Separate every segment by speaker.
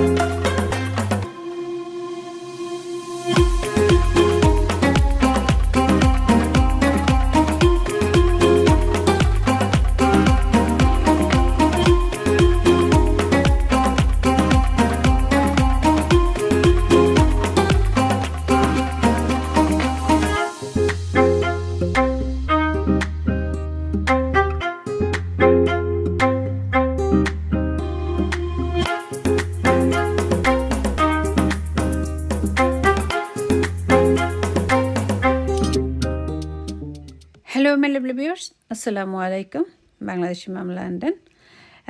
Speaker 1: you hello মেলেবলি viewers আসসালামু আলাইকুম বাংলাদেশি মামলা লন্ডন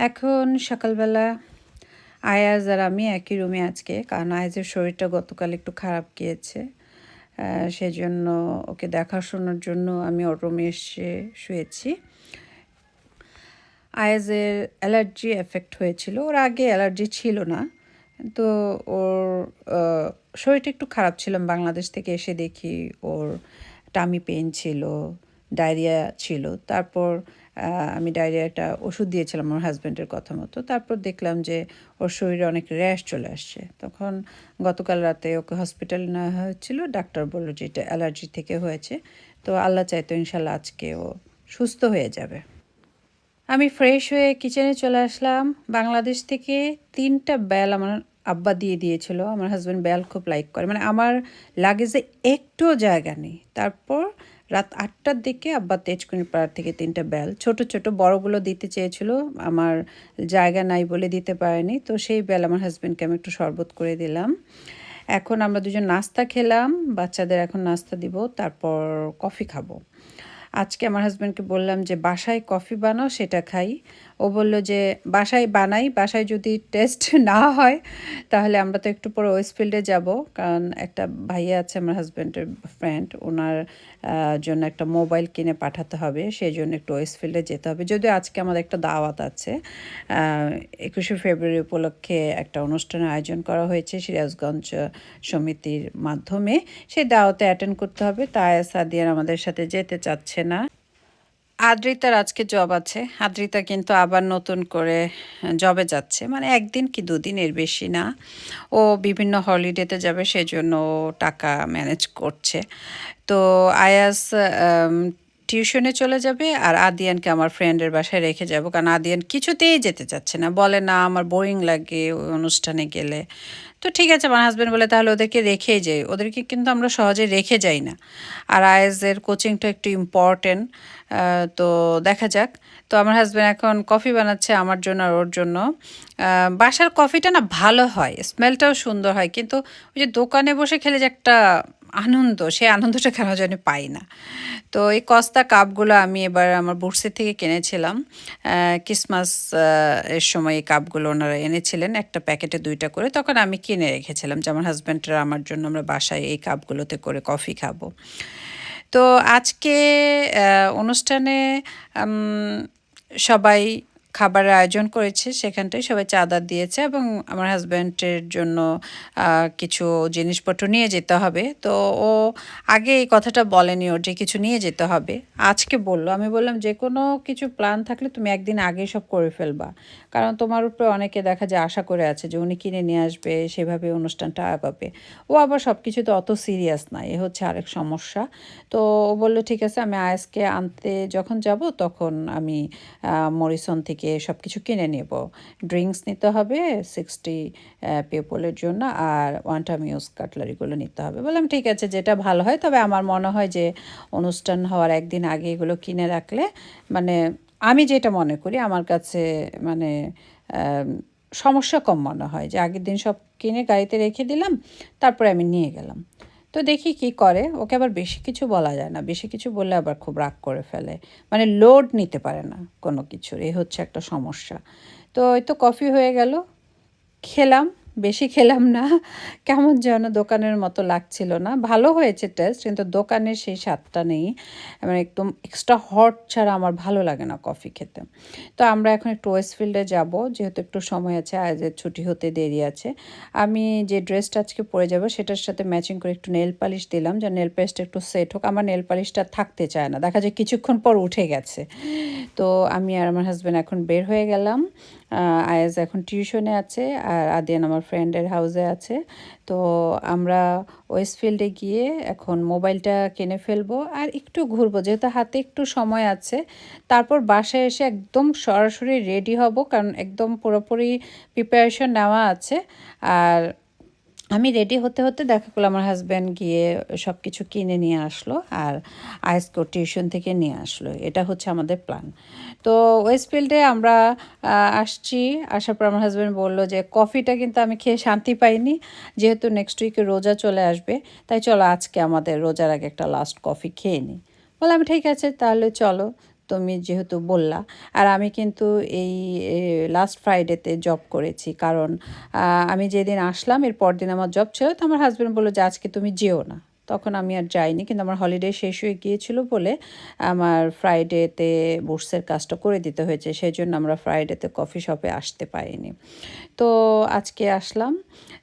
Speaker 1: এখন সকালবেলা আয়াজ আর আমি একই রুমে আজকে। কারণ আয়াজের শরীরটা গতকাল একটু খারাপ গিয়েছে। আহ, সেজন্য ওকে দেখাশোনার জন্য আমি ওর রুমে এসে শুয়েছি। আয়াজের অ্যালার্জি এফেক্ট হয়েছিল। ওর আগে অ্যালার্জি ছিল না। তো ওর শরীরটা একটু খারাপ ছিল। বাংলাদেশ থেকে এসে দেখি ওর টামি পেন ছিল। ডায়রিয়া ছিল। তারপর আমি ডায়রিয়া একটা ওষুধ দিয়েছিলাম আমার হাজব্যান্ডের কথা মতো। তারপর দেখলাম যে ওর শরীরে অনেক র্যাশ চলে আসছে। তখন গতকাল রাতে ওকে হসপিটালে নেওয়া হয়েছিল। ডাক্তার বলল যে এটা অ্যালার্জি থেকে হয়েছে। তো আল্লাহ চাইতো ইনশাল্লাহ আজকে ও সুস্থ হয়ে যাবে। আমি ফ্রেশ হয়ে কিচেনে চলে আসলাম। বাংলাদেশ থেকে তিনটা বেল আমার আব্বা দিয়ে দিয়েছিল। আমার হাজব্যান্ড বেল খুব লাইক করে। মানে আমার লাগেজে একটুও জায়গা নেই। তারপর রাত আটটার দিকে আব্বা তেজকুনি পাড়ার থেকে তিনটা বেল। ছোট ছোট বড়গুলো দিতে চেয়েছিল। আমার জায়গা নাই বলে দিতে পারেনি। তো সেই বেল আমার হাজব্যান্ডকে আমি একটু শরবত করে দিলাম। এখন আমরা দুজন নাস্তা খেলাম। বাচ্চাদের এখন নাস্তা দিব, তারপর কফি খাব। আজকে আমার হাজব্যান্ডকে বললাম যে, বাসায় কফি বানাও, সেটা খাই। বলল যে, বাসায় বানাই, বাসায় যদি টেস্ট না হয়, তাহলে আমরা তো একটু পরে ওয়েস্টফিল্ডে যাব। কারণ একটা ভাইয়া আছে, আমার হাজব্যান্ডের ফ্রেন্ড ওনার জন্য একটা মোবাইল কিনে পাঠাতে হবে সেই জন্য একটু ওয়েস্টফিল্ডে যেতে হবে। যদিও আজকে আমাদের একটা দাওয়াত আছে একুশে ফেব্রুয়ারি উপলক্ষে একটা অনুষ্ঠানের আয়োজন করা হয়েছে সিরাজগঞ্জ সমিতির মাধ্যমে। সেই দাওয়াতে অ্যাটেন্ড করতে হবে, তাই সাদিয়ার আমাদের সাথে যেতে চাচ্ছে না। আদ্রিতার আজকে জব আছে। আদ্রিতা কিন্তু আবার নতুন করে জবে যাচ্ছে। মানে একদিন কি দুদিন এর বেশি না। ও বিভিন্ন হলিডেতে যাবে, সেজন্য টাকা ম্যানেজ করছে। তো আয়াস টিউশনে চলে যাবে আর আদিয়ানকে আমার ফ্রেন্ডের বাসায় রেখে যাব। কারণ আদিয়ান কিছুতেই যেতে চাচ্ছে না। বলে, না, আমার বোরিং লাগে ওই অনুষ্ঠানে গেলে। তো ঠিক আছে, আমার হাজব্যান্ড বলে, তাহলে ওদেরকে রেখেই যাই ওদেরকে কিন্তু আমরা সহজে রেখে যাই না। আর আয়েসের কোচিংটা একটু ইম্পর্টেন্ট তো দেখা যাক। তো আমার হাজব্যান্ড এখন কফি বানাচ্ছে আমার জন্য আর ওর জন্য। বাসার কফিটা না ভালো হয় স্মেলটাও সুন্দর হয়। কিন্তু ওই যে দোকানে বসে খেলে যে একটা আনন্দ সেই আনন্দটা কেন জানি পাই না। তো এই কস্তা কাপগুলো আমি এবার আমার বুটসে থেকে কিনেছিলাম। ক্রিসমাস এর সময় এই কাপগুলো ওনারা এনেছিলেন, একটা প্যাকেটে দুইটা করে। তখন আমি কিনে রেখেছিলাম যে আমার হাজব্যান্ডরা আমার জন্য আমরা বাসায় এই কাপগুলোতে করে কফি খাব। তো আজকে অনুষ্ঠানে সবাই খাবারের আয়োজন করেছে, সেখানটায় সবাই চাঁদা দিয়েছে এবং আমার হাজব্যান্ডের জন্য কিছু জিনিসপত্র নিয়ে যেতে হবে। তো ও আগে এই কথাটা বলেনি ওর যে কিছু নিয়ে যেতে হবে। আজকে বলল, আমি বললাম, যে কোনো কিছু প্ল্যান থাকলে তুমি একদিন আগে সব করে ফেলবা। কারণ তোমার উপরে অনেকে দেখা যায় আশা করে আছে যে উনি কিনে নিয়ে আসবে, সেভাবে অনুষ্ঠানটা আগাবে। ও আবার সব কিছুতে অত সিরিয়াস না, এ হচ্ছে আরেক সমস্যা। তো ও বলল, ঠিক আছে, আমি আয়েসকে আনতে যখন যাব, তখন আমি মরিসন থেকে সব কিছু কিনে নেব। ড্রিঙ্কস নিতে হবে সিক্সটি পিপলের জন্য, আর ওয়ান ইউজ কাটলারিগুলো নিতে হবে। বললাম, ঠিক আছে, যেটা ভালো হয়। তবে আমার মনে হয় যে অনুষ্ঠান হওয়ার একদিন আগে এগুলো কিনে রাখলে মানে আমি যেটা মনে করি, আমার কাছে মানে সমস্যা কম মনে হয় যে আগের দিন সব কিনে গাড়িতে রেখে দিলাম, তারপরে আমি নিয়ে গেলাম। তো দেখি কি করে। ওকে আবার বেশি কিছু বলা যায় না। বেশি কিছু বললে আবার খুব রাগ করে ফেলে। মানে লোড নিতে পারে না কোনো কিছুর। এই হচ্ছে একটা সমস্যা। তো ওই তো কফি হয়ে গেল। খেলাম। বেশি খেলাম না। কেমন যেন দোকানের মতো লাগছিল না। ভালো হয়েছে টেস্ট কিন্তু দোকানের সেই স্বাদটা নেই। মানে একদম এক্সট্রা হট ছাড়া আমার ভালো লাগে না কফি খেতে। তো আমরা এখন একটু ওয়েস্টফিল্ডে যাব, যেহেতু একটু সময় আছে আজের ছুটি হতে দেরি আছে। আমি যে ড্রেসটা আজকে পরে যাব, সেটার সাথে ম্যাচিং করে একটু নেল পালিশ দিলাম। যে নেল পালিশটা একটু সেট হোক। আমার নেল পালিশটা থাকতে চায় না। দেখা যায় কিছুক্ষণ পর উঠে গেছে। তো আমি আর আমার হাজব্যান্ড এখন বের হয়ে গেলাম। আয়াজ এখন টিউশনে আছে আর আদিয়ান আমার ফ্রেন্ডের হাউসে আছে। তো আমরা ওয়েস্টফিল্ডে গিয়ে এখন মোবাইলটা কিনে ফেলব আর একটু ঘুরবো। যেহেতু হাতে একটু সময় আছে, তারপর বাসায় এসে একদম সরাসরি রেডি হব, কারণ একদম পুরোপুরি প্রিপারেশন নেওয়া আছে। আর আমি রেডি হতে হতে দেখা করল আমার হাজব্যান্ড গিয়ে সব কিছু কিনে নিয়ে আসলো আর আইসকো টিউশন থেকে নিয়ে আসলো। এটা হচ্ছে আমাদের প্ল্যান তো ওয়েস্টফিল্ডে আমরা আসছি। আসার পর আমার হাজব্যান্ড বলল যে কফিটা কিন্তু আমি খেয়ে শান্তি পাইনি। যেহেতু নেক্সট উইকে রোজা চলে আসবে, তাই চলো আজকে আমাদের রোজার আগে একটা লাস্ট কফি খেয়ে নিই। বললাম, ঠিক আছে, তাহলে চলো। তুমি যেহেতু বললা। আর আমি কিন্তু এই লাস্ট ফ্রাইডেতে জব করেছি। কারণ আমি যেদিন আসলাম, এর পরদিন আমার জব ছিল, তো আমার হাজব্যান্ড বলল যে, আজকে তুমি যেও না। তখন আমি আর যাইনি, কিন্তু আমার হলিডে শেষ হয়ে গিয়েছিল বলে আমার ফ্রাইডেতে বুটসের কাজটা করে দিতে হয়েছে। সেই জন্য আমরা ফ্রাইডেতে কফি শপে আসতে পারিনি। তো আজকে আসলাম।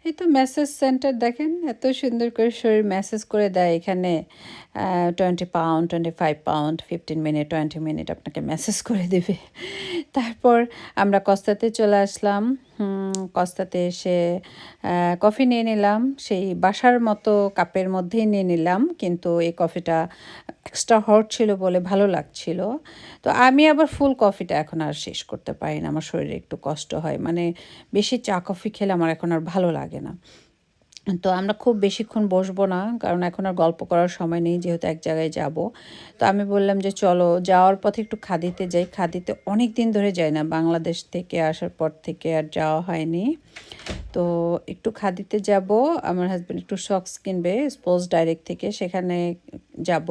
Speaker 1: এই তো মেসেজ সেন্টার দেখেন, এত সুন্দর করে শরীর মেসেজ করে দেয় এখানে। Twenty pound twenty five pound fifteen minute twenty minute আপনাকে মেসেজ করে দেবে। তারপর আমরা কস্তাতে চলে আসলাম। কস্তাতে এসে কফি নিয়ে নিলাম। সেই বাসার মতো কাপের মধ্যেই নিয়ে নিলাম। কিন্তু এই কফিটা এক্সট্রা হট ছিল বলে ভালো লাগছিল। তো আমি আবার ফুল কফিটা এখন আর শেষ করতে পারি না। আমার শরীরে একটু কষ্ট হয়। মানে বেশি চা কফি খেলে আমার এখন আর ভালো লাগে না। তো আমরা খুব বেশিক্ষণ বসবো না, কারণ এখন আর গল্প করার সময় নেই, যেহেতু এক জায়গায় যাব। তো আমি বললাম যে, চলো, যাওয়ার পথে একটু খাদিতে যাই। খাদিতে অনেক দিন ধরে যাই না, বাংলাদেশ থেকে আসার পর থেকে আর যাওয়া হয়নি। তো একটু খাদিতে যাব, আমার হাজব্যান্ড একটু শক্স কিনবে স্পোর্টস ডাইরেক্ট থেকে সেখানে যাব।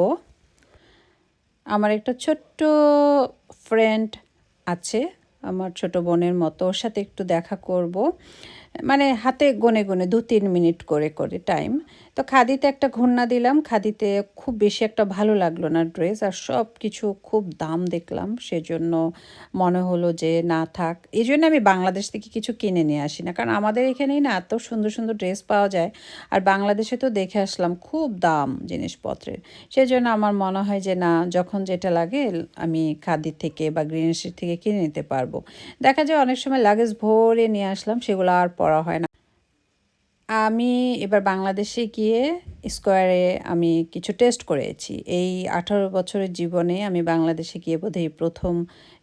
Speaker 1: আমার একটা ছোট্ট ফ্রেন্ড আছে, আমার ছোট বোনের মতো, ওর সাথে একটু দেখা করব। মানে হাতে গনে গনে দু তিন মিনিট করে করে টাইম তো খাদিতে একটা ঘূর্ণা দিলাম। খাদিতে খুব বেশি একটা ভালো লাগল না ড্রেস আর সব কিছু খুব দাম দেখলাম। সেজন্য মনে হলো যে না থাক। এই জন্য আমি বাংলাদেশ থেকে কিছু কিনে নিয়ে আসি না। কারণ আমাদের এখানেই না এত সুন্দর সুন্দর ড্রেস পাওয়া যায়। আর বাংলাদেশে তো দেখে আসলাম খুব দাম জিনিসপত্রের। সেজন্য আমার মনে হয় যে না, যখন যেটা লাগে আমি খাদি থেকে বা গ্রিনেশির থেকে কিনে নিতে পারব। দেখা যায় অনেক সময় লাগেজ ভরে নিয়ে আসলাম, সেগুলো আর পরা হয় না। আমি এবার বাংলাদেশে গিয়ে স্কোয়ারে আমি কিছু টেস্ট করেছি। এই আঠারো বছরের জীবনে আমি বাংলাদেশে গিয়ে বোধহয় প্রথম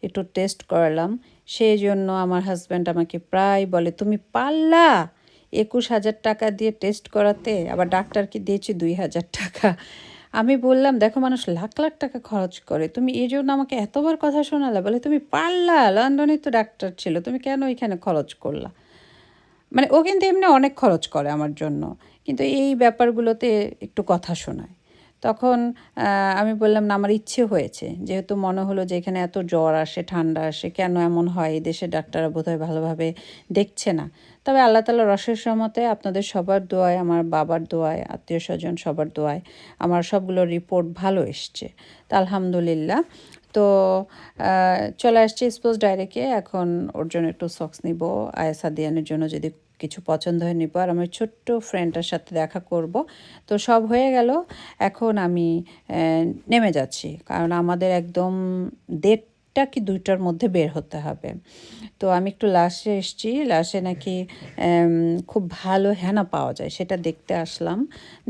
Speaker 1: একটু টেস্ট করালাম। সেই জন্য আমার হাজব্যান্ড আমাকে প্রায় বলে, তুমি পারলা একুশ হাজার টাকা দিয়ে টেস্ট করাতে? আবার ডাক্তারকে দিয়েছি দুই হাজার টাকা। আমি বললাম, দেখো মানুষ লাখ লাখ টাকা খরচ করে। তুমি এই জন্য আমাকে এতবার কথা শোনালে বলে, তুমি পারলা? লন্ডনে তো ডাক্তার ছিল, তুমি কেন এখানে খরচ করলা? মানে ও কিন্তু এমনি অনেক খরচ করে আমার জন্য। কিন্তু এই ব্যাপারগুলোতে একটু কথা শোনায়। তখন আমি বললাম, না, আমার ইচ্ছে হয়েছে। যেহেতু মনে হলো যে এখানে এত জ্বর আসে, ঠান্ডা আসে, কেন এমন হয়? এই দেশের ডাক্তাররা বোধহয় ভালোভাবে দেখছে না। তবে আল্লাহ তালা রসের সমতে আপনাদের সবার দোয়ায়, আমার বাবার দোয়ায়, আত্মীয় স্বজন সবার দোয়ায়, আমার সবগুলো রিপোর্ট ভালো এসছে। তা আলহামদুলিল্লাহ। তো চলে আসছি স্পোর্টস ডাইরেক্টে এখন ওর জন্য একটু সক্স নিব। আয়াসা দিয়ানের জন্য যদি কিছু পছন্দ হয় নিব। আর আমার ছোট্ট ফ্রেন্ডটার সাথে দেখা করব। তো সব হয়ে গেল। এখন আমি নেমে যাচ্ছি। কারণ আমাদের একদম দেড়টা কি দুইটার মধ্যে বের হতে হবে। তো আমি একটু লাশে এসেছি, লাশে নাকি খুব ভালো হেনা পাওয়া যায়, সেটা দেখতে আসলাম।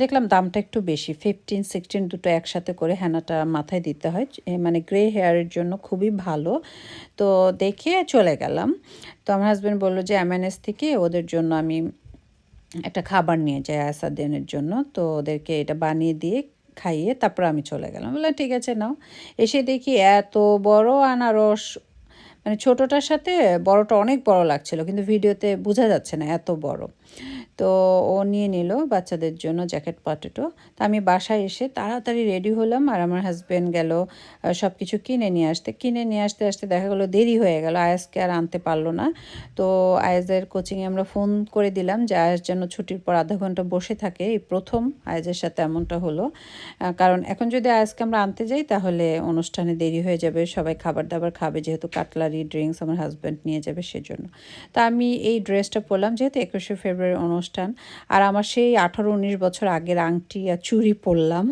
Speaker 1: দেখলাম দামটা একটু বেশি ফিফটিন সিক্সটিন দুটো একসাথে করে হেনাটা মাথায় দিতে হয় মানে গ্রে হেয়ারের জন্য খুবই ভালো। তো দেখে চলে গেলাম। তো আমার হাজব্যান্ড বলল যে এমএনএস থেকে ওদের জন্য আমি একটা খাবার নিয়ে যাই আসাদের জন্য। তো ওদেরকে এটা বানিয়ে দিয়ে খাইয়ে তারপর আমি চলে গেলাম। বললাম, ঠিক আছে, নাও। এসে দেখি এত বড় আনারস মানে ছোটোটার সাথে বড়টা অনেক বড় লাগছিল, কিন্তু ভিডিওতে বোঝা যাচ্ছে না এত বড়। তো ও নিয়ে নিল বাচ্চাদের জন্য জ্যাকেট, পটেটো। তো আমি বাসায় এসে তাড়াতাড়ি রেডি হলাম আর আমার হাজব্যান্ড গেল সব কিছু কিনে নিয়ে আসতে। কিনে নিয়ে আসতে আসতে দেখা গেলো দেরি হয়ে গেল আয়াসকে আর আনতে পারল না। তো আয়াজের কোচিংয়ে আমরা ফোন করে দিলাম যে আয়াস যেন ছুটির পর আধা ঘণ্টা বসে থাকে। এই প্রথম আয়াজের সাথে এমনটা হলো। কারণ এখন যদি আয়াজকে আমরা আনতে যাই তাহলে অনুষ্ঠানে দেরি হয়ে যাবে, সবাই খাবার দাবার খাবে, যেহেতু কাটলারি ড্রিঙ্কস আমার হাজব্যান্ড নিয়ে যাবে সেজন্য। তা আমি এই ড্রেসটা পরলাম, যেহেতু একুশে ফেব্রুয়ারি অনুষ্ঠান অনুষ্ঠান। আর আমার সেই আঠারো উনিশ বছর আগের আংটি আর চুড়ি পরলাম।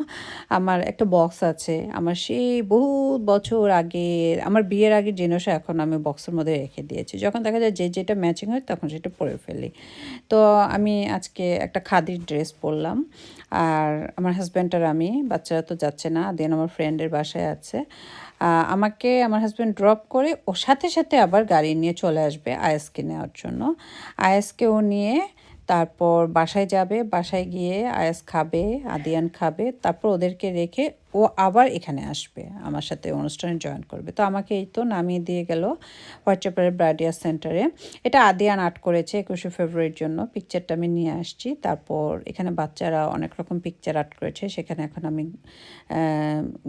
Speaker 1: আমার একটা বক্স আছে। আমার সেই বহু বছর আগে, আমার বিয়ের আগে জিনিসও এখন আমি বক্সের মধ্যে রেখে দিয়েছি। যখন দেখা যায় যে যেটা ম্যাচিং হয় তখন সেটা পরে ফেলি। তো আমি আজকে একটা খাদির ড্রেস পরলাম। আর আমার হাজব্যান্ড আর আমি, বাচ্চারা তো যাচ্ছে না দেন আমার ফ্রেন্ডের বাসায় আছে। আমাকে, আমার হাজব্যান্ড ড্রপ করে ওর সাথে সাথে আবার গাড়ি নিয়ে চলে আসবে আয়াসকে নেওয়ার জন্য। আয়াসকে ও নিয়ে তারপর বাসায় যাবে বাসায় গিয়ে আয়াস খাবে আদিয়ান খাবে তারপর ওদেরকে রেখে ও আবার এখানে আসবে, আমার সাথে অনুষ্ঠানে জয়েন করবে। তো আমাকে এই তো নামিয়ে দিয়ে গেল হোয়াটসঅ্যাপের ব্রাডিয়া সেন্টারে এটা আদিয়ান আর্ট করেছে একুশে ফেব্রুয়ারির জন্য। পিকচারটা আমি নিয়ে আসছি। তারপর এখানে বাচ্চারা অনেক রকম পিকচার আর্ট করেছে। সেখানে এখন আমি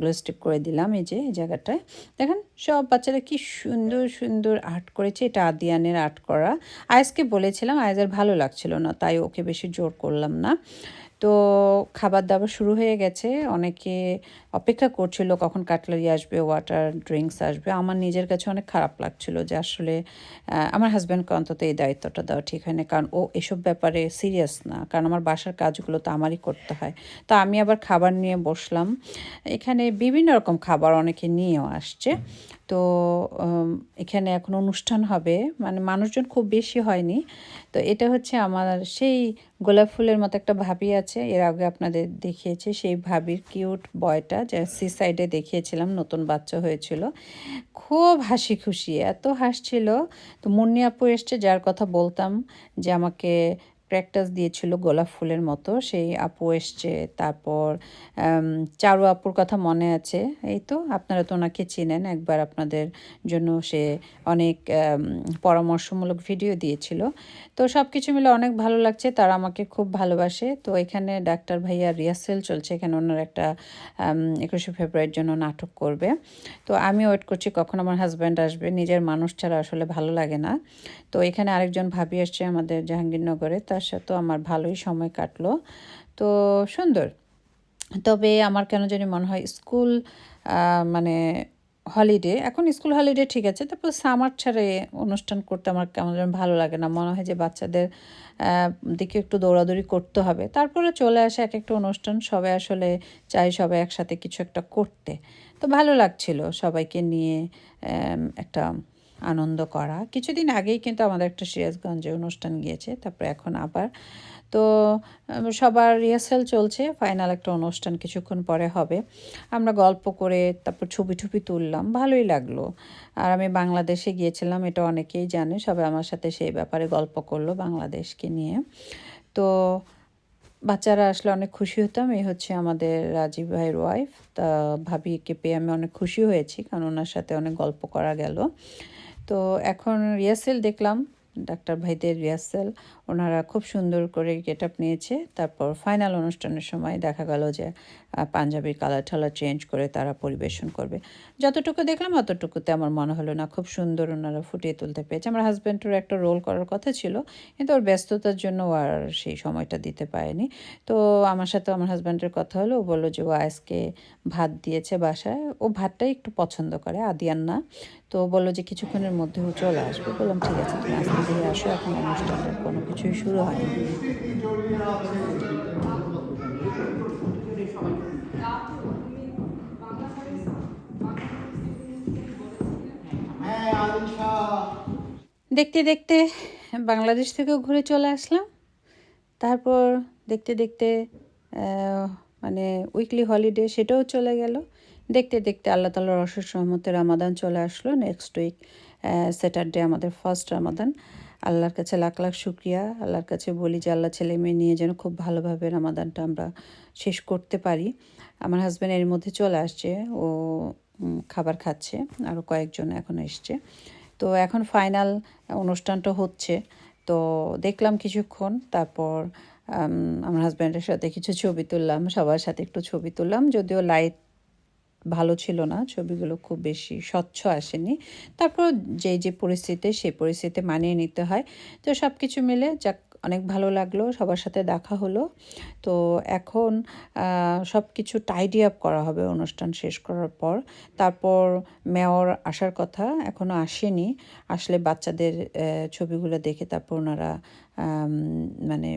Speaker 1: গ্লো স্টিপ করে দিলাম এই যে, এই জায়গাটায়। দেখেন সব বাচ্চারা কি সুন্দর সুন্দর আর্ট করেছে। এটা আদিয়ানের আর্ট করা। আয়েসকে বলেছিলাম আয়েসের ভালো লাগছিল না, তাই ওকে বেশি জোর করলাম না। তো খাবার দাবার শুরু হয়ে গেছে। অনেকে অপেক্ষা করছিল কখন কাটলারি আসবে ওয়াটার ড্রিঙ্কস আসবে। আমার নিজের কাছে অনেক খারাপ লাগছিল যে আসলে আমার হাজব্যান্ডকে অন্তত এই দায়িত্বটা দেওয়া ঠিক হয়নি কারণ ও এসব ব্যাপারে সিরিয়াস না। কারণ আমার বাসার কাজগুলো তো আমারই করতে হয়। তো আমি আবার খাবার নিয়ে বসলাম। এখানে বিভিন্ন রকম খাবার অনেকে নিয়েও আসছে। তো এখানে এখন অনুষ্ঠান হবে। মানে মানুষজন খুব বেশি হয়নি। তো এটা হচ্ছে আমার সেই গোলাপ ফুলের মতো একটা ভাবি আছে। এর আগে আপনাদের দেখিয়েছে, সেই ভাবির কিউট বয়টা যে সি সাইডে দেখিয়েছিলাম, নতুন বাচ্চা হয়েছিল। খুব হাসি খুশি, এত হাসছিল। তো মুন্নি আপু এসছে, যার কথা বলতাম যে আমাকে প্র্যাকটাস দিয়েছিল গোলাপ ফুলের মতো। সেই আপু এসছে, তারপর চারু আপুর কথা মনে আছে। এই তো, আপনারা তো ওনাকে চিনেন, একবার আপনাদের জন্য সে অনেক পরামর্শমূলক ভিডিও দিয়েছিল। তো সব কিছু মিলে অনেক ভালো লাগছে, তারা আমাকে খুব ভালোবাসে। তো এখানে ডাক্তার ভাইয়া রিহার্সেল চলছে, এখানে ওনার একটা একুশে ফেব্রুয়ারির জন্য নাটক করবে। তো আমি ওয়েট করছি কখন আমার হাজব্যান্ড আসবে। নিজের মানুষ ছাড়া আসলে ভালো লাগে না। তো এখানে আরেকজন ভাবি আসছে আমাদের জাহাঙ্গীরনগরে তার সাথেও আমার ভালোই সময় কাটলো। তো সুন্দর। তবে আমার কেন জানি মনে হয় স্কুল মানে হলিডে এখন স্কুল হলিডে ঠিক আছে, তারপর সামার ছাড়ে অনুষ্ঠান করতে আমার কেমন যেন ভালো লাগে না। মনে হয় যে বাচ্চাদের দিকে একটু দৌড়াদৌড়ি করতে হবে। তারপরে চলে আসে এক একটা অনুষ্ঠান, সবাই আসলে চাই সবাই একসাথে কিছু একটা করতে। তো ভালো লাগছিল সবাইকে নিয়ে একটা আনন্দ করা। কিছুদিন আগেই কিন্তু আমাদের একটা সিরাজগঞ্জে অনুষ্ঠান গিয়েছে, তারপরে এখন আবার। তো সবার রিহার্সাল চলছে, ফাইনাল একটা অনুষ্ঠান কিছুক্ষণ পরে হবে। আমরা গল্প করে তারপর ছবি টবি তুললাম, ভালোই লাগল। আর আমি বাংলাদেশে গিয়েছিলাম, এটা অনেকেই জানে, সবাই আমার সাথে সেই ব্যাপারে গল্প করল বাংলাদেশকে নিয়ে। তো, বাচ্চারা আসলে অনেক খুশি হতাম, এই হচ্ছে আমাদের রাজীব ভাইয়ের ওয়াইফ তা, ভাবিকে পেয়ে আমি অনেক খুশি হয়েছি, কারণ ওনার সাথে অনেক গল্প করা গেল। তো এখন রিহার্সেল দেখলাম ডাক্তার ভাইদের রিহার্সেল ওনারা খুব সুন্দর করে গেট আপ নিয়েছে। তারপর ফাইনাল অনুষ্ঠানের সময় দেখা গেল যে পাঞ্জাবির কালার ঠালার চেঞ্জ করে তারা পরিবেশন করবে। যতটুকু দেখলাম অতটুকুতে আমার মনে হলো না, খুব সুন্দর ওনারা ফুটিয়ে তুলতে পেরেছে। আমার হাজব্যান্ডের একটা রোল করার কথা ছিল, কিন্তু ওর ব্যস্ততার জন্য ও আর সেই সময়টা দিতে পারেনি। তো আমার সাথে আমার হাজব্যান্ডের কথা হলো, ও বলল যে, ও আজকে ভাত দিয়েছে বাসায়। ও ভাতটাই একটু পছন্দ করে, আদিয়ান না। তো বলল যে, কিছুক্ষণের মধ্যে ও চলে আসবে। বললাম, ঠিক আছে, তুমি আজকে দিয়ে আসো, এখন অনুষ্ঠানের কোনো কিছুই শুরু হয়নি দেখতে দেখতে বাংলাদেশ থেকেও ঘুরে চলে আসলাম। তারপর দেখতে দেখতে মানে উইকলি হলিডে সেটাও চলে গেল। দেখতে দেখতে আল্লাহ তালার অশেষ রহমতে রামাদান চলে আসলো নেক্সট উইক স্যাটারডে আমাদের ফার্স্ট রামাদান আল্লাহর কাছে লাখ লাখ শুক্রিয়া। আল্লাহর কাছে বলি যে, আল্লাহ ছেলে মেয়ে নিয়ে যেন খুব ভালোভাবে রামাদানটা আমরা শেষ করতে পারি। আমার হাজব্যান্ড এর মধ্যে চলে আসছে। ও খাবার খাচ্ছে। আরও কয়েকজন এখন এসছে। তো এখন ফাইনাল অনুষ্ঠানটা হচ্ছে। তো দেখলাম কিছুক্ষণ, তারপর আমার হাজব্যান্ডের সাথে কিছু ছবি তুললাম। সবার সাথে একটু ছবি তুললাম। যদিও লাইট ভালো ছিল না, ছবিগুলো খুব বেশি স্বচ্ছ আসেনি। তারপর যে যে পরিস্থিতি, সেই পরিস্থিতি মানিয়ে নিতে হয়। তো সব কিছু মিলে যাক, অনেক ভালো লাগল, সবার সাথে দেখা হলো। তো এখন সব কিছু টাইডি আপ করা হবে অনুষ্ঠান শেষ করার পর। তারপর মেয়র আসার কথা এখনও আসেনি। আসলে বাচ্চাদের ছবিগুলো দেখে তারপর ওনারা মানে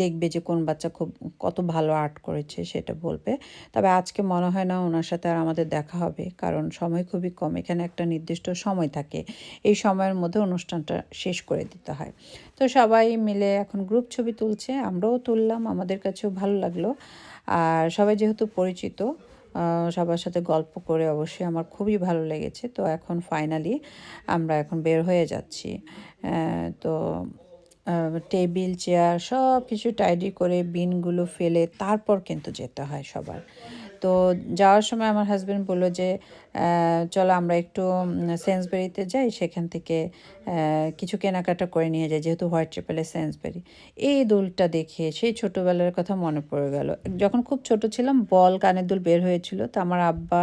Speaker 1: দেখবে যে কোন বাচ্চা খুব, কত ভালো আর্ট করেছে সেটা বলবে। তবে আজকে মনে হয় না ওনার সাথে আর আমাদের দেখা হবে, কারণ সময় খুবই কম, এখানে একটা নির্দিষ্ট সময় থাকে। এই সময়ের মধ্যে অনুষ্ঠানটা শেষ করে দিতে হয়। তো সবাই মিলে এখন গ্রুপ ছবি তুলছে, আমরাও তুললাম, আমাদের কাছেও ভালো লাগল। আর সবাই যেহেতু পরিচিত সবার সাথে গল্প করে অবশ্যই আমার খুবই ভালো লেগেছে। তো এখন ফাইনালি আমরা এখন বের হয়ে যাচ্ছি। তো টেবিল, চেয়ার সব কিছু টাইডি করে বিনগুলো ফেলে তারপর কিন্তু যেতে হয় সবার। তো যাওয়ার সময় আমার হাজব্যান্ড বলল যে চলো আমরা একটু সেন্সবেরিতে যাই, সেখান থেকে কিছু কেনাকাটা করে নিয়ে যাই, যেহেতু হোয়াইট চেপেলে সেন্সবেরি এই দুলটা দেখে সেই ছোটোবেলার কথা মনে পড়ে গেল। যখন খুব ছোট ছিলাম, বল কানের দুল বের হয়েছিল। তো আমার আব্বা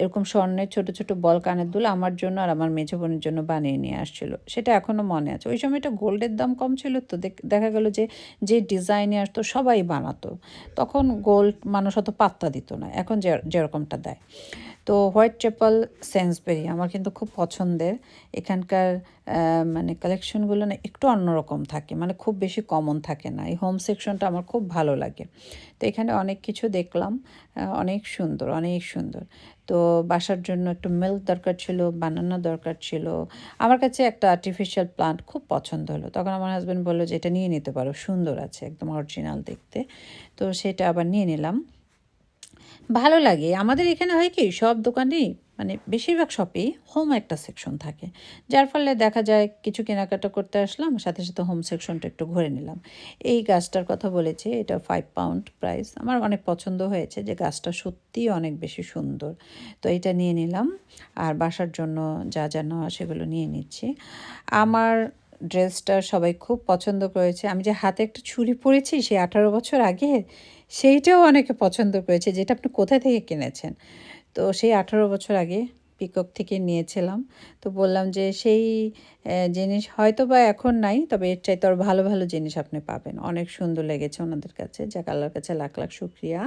Speaker 1: এরকম স্বর্ণের ছোট ছোট বল কানের দুল আমার জন্য আর আমার মেঝো বোনের জন্য বানিয়ে নিয়ে আসছিল। সেটা এখনও মনে আছে। ওই সময়টা গোল্ডের দাম কম ছিল তো দেখা গেল যে যে ডিজাইনে আসতো সবাই বানাতো। তখন গোল্ড মানুষ অত পাত্তা দিত না। এখন যে, যেরকমটা দেয়। তো হোয়াইট ট্রেপল সেন্সবেরি আমার কিন্তু খুব পছন্দের। এখানকার মানে কালেকশনগুলো না একটু অন্যরকম থাকে মানে খুব বেশি কমন থাকে না। এই হোম সেকশনটা আমার খুব ভালো লাগে। তো এখানে অনেক কিছু দেখলাম অনেক সুন্দর অনেক সুন্দর। তো বাসার জন্য একটু মিল্ক দরকার ছিল বানানো দরকার ছিল। আমার কাছে একটা আর্টিফিশিয়াল প্লান্ট খুব পছন্দ হলো। তখন আমার হাজব্যান্ড বলল যে, এটা নিয়ে নিতে পারো, সুন্দর আছে, একদম অরিজিনাল দেখতে। তো সেটা আবার নিয়ে নিলাম। ভালো লাগে। আমাদের এখানে হয় কি, সব দোকানেই মানে বেশিরভাগ শপেই হোম একটা সেকশন থাকে। যার ফলে দেখা যায় কিছু কেনাকাটা করতে আসলাম, সাথে সাথে হোম সেকশনটা একটু ঘুরে নিলাম। এই গাছটার কথা বলেছে, এটা ফাইভ পাউন্ড প্রাইস আমার অনেক পছন্দ হয়েছে যে গাছটা সত্যিই অনেক বেশি সুন্দর। তো এটা নিয়ে নিলাম। আর বাসার জন্য যা যা নেওয়া সেগুলো নিয়ে নিচ্ছি। আমার ড্রেসটা সবাই খুব পছন্দ করেছে। আমি যে হাতে একটা ছুরি পরেছি, সেই আঠারো বছর আগে সেইটাও অনেকে পছন্দ করেছে, যেটা আপনি কোথা থেকে কিনেছেন? তো সেই আঠারো বছর আগে পিকক থেকে নিয়েছিলাম। তো বললাম যে সেই জিনিস হয়তো বা এখন নাই, তবে এর চাইতে আর ভালো ভালো জিনিস আপনি পাবেন। অনেক সুন্দর লেগেছে ওনাদের কাছে, যাক, আল্লাহর কাছে লাখ লাখ শুক্রিয়া।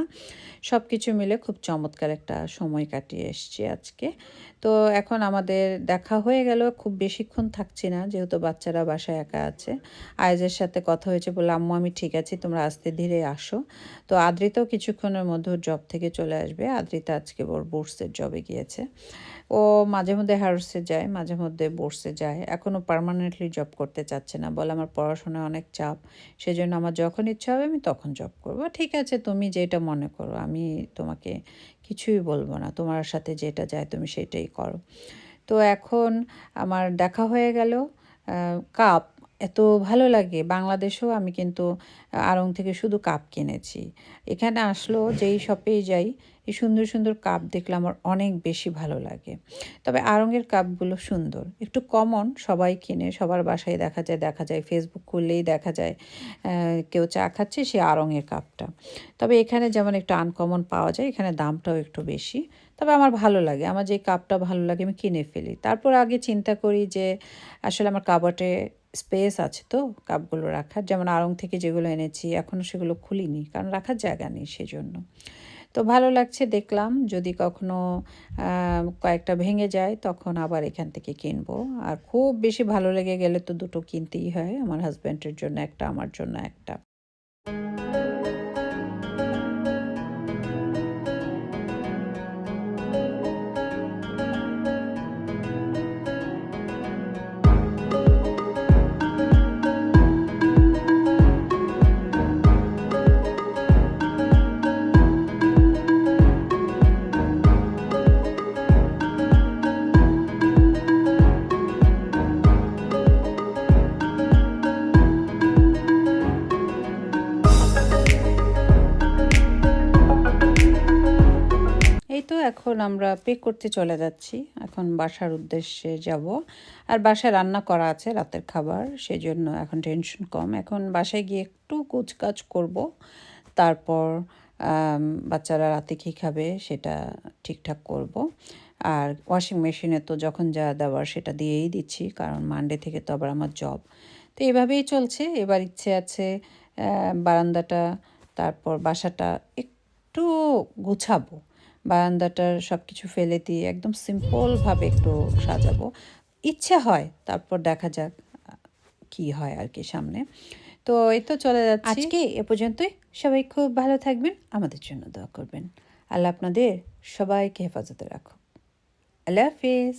Speaker 1: সব কিছু মিলে খুব চমৎকার একটা সময় কাটিয়ে এসছি আজকে। তো এখন আমাদের দেখা হয়ে গেল, খুব বেশিক্ষণ থাকছি না, যেহেতু বাচ্চারা বাসায় একা আছে। আয়েজের সাথে কথা হয়েছে বলে আম্মু, আমি ঠিক আছি, তোমরা আস্তে ধীরে আসো। তো আদ্রিতাও কিছুক্ষণের মধ্যে জব থেকে চলে আসবে। আদ্রিতা আজকে ওর বোর্সের জবে গিয়েছে। ও মাঝে মধ্যে হ্যারোসে যায়, মাঝে মধ্যে বোর্সে যায়। এখনও পারমানেন্টলি জব করতে চাচ্ছে না বলে আমার পড়াশোনায় অনেক চাপ। সেজন্য আমার যখন ইচ্ছা হবে আমি তখন জব করব। ঠিক আছে, তুমি যেটা মনে করো, আমি তোমাকে কিছুই বলব না। তোমার সাথে যেটা যায় তুমি সেটাই করো। তো এখন আমার দেখা হয়ে গেল কাপ এত ভালো লাগে। বাংলাদেশেও আমি কিন্তু আড়ং থেকে শুধু কাপ কিনেছি। এখানে আসলো, যেই শপেই যাই, এই সুন্দর সুন্দর কাপ দেখলে আমার অনেক বেশি ভালো লাগে। তবে আড়ঙের কাপগুলো সুন্দর। একটু কমন সবাই কিনে, সবার বাসায় দেখা যায় দেখা যায় ফেসবুক খুললেই দেখা যায় কেউ চা খাচ্ছে, সে আড়ঙের কাপটা। তবে এখানে যেমন একটু আনকমন পাওয়া যায়, এখানে দামটাও একটু বেশি। তবে আমার ভালো লাগে। আমার যে কাপটা ভালো লাগে, আমি কিনে ফেলি। তারপর আগে চিন্তা করি যে, আসলে আমার কাবাটে স্পেস আছে তো কাপগুলো রাখার। যেমন আড়ং থেকে যেগুলো এনেছি এখনও সেগুলো খুলিনি, কারণ রাখার জায়গা নেই সেজন্য। তো ভালো লাগছে, দেখলাম। যদি কখনো কয়েকটা ভেঙে যায়, তখন আবার এখান থেকে কিনবো। আর খুব বেশি ভালো লেগে গেলে তো দুটো কিনতেই হয়, আমার হাজব্যান্ডের জন্য একটা, আমার জন্য একটা। এখন আমরা পে করতে চলে যাচ্ছি। এখন বাসার উদ্দেশ্যে যাব। আর বাসায় রান্না করা আছে রাতের খাবার, সেজন্য এখন টেনশন কম। এখন বাসায় গিয়ে একটু কুচকাচ করব। তারপর বাচ্চারা রাতে কী খাবে সেটা ঠিকঠাক করব। আর ওয়াশিং মেশিনে তো যখন যা দেওয়ার সেটা দিয়েই দিচ্ছি, কারণ মানডে থেকে তো আবার আমার জব তো এভাবেই চলছে। এবার ইচ্ছে আছে বারান্দাটা, তারপর বাসাটা একটু গুছাবো। বারান্দাটার সব কিছু ফেলে দিয়ে একদম সিম্পলভাবে একটু সাজাবো। ইচ্ছে হয়, তারপর দেখা যাক, কি হয় আর কি সামনে। তো এই তো চলে যাচ্ছে। আজকে এ পর্যন্তই। সবাই খুব ভালো থাকবেন, আমাদের জন্য দোয়া করবেন। আল্লাহ আপনাদের সবাইকে হেফাজতে রাখো আল্লাহ হাফিজ।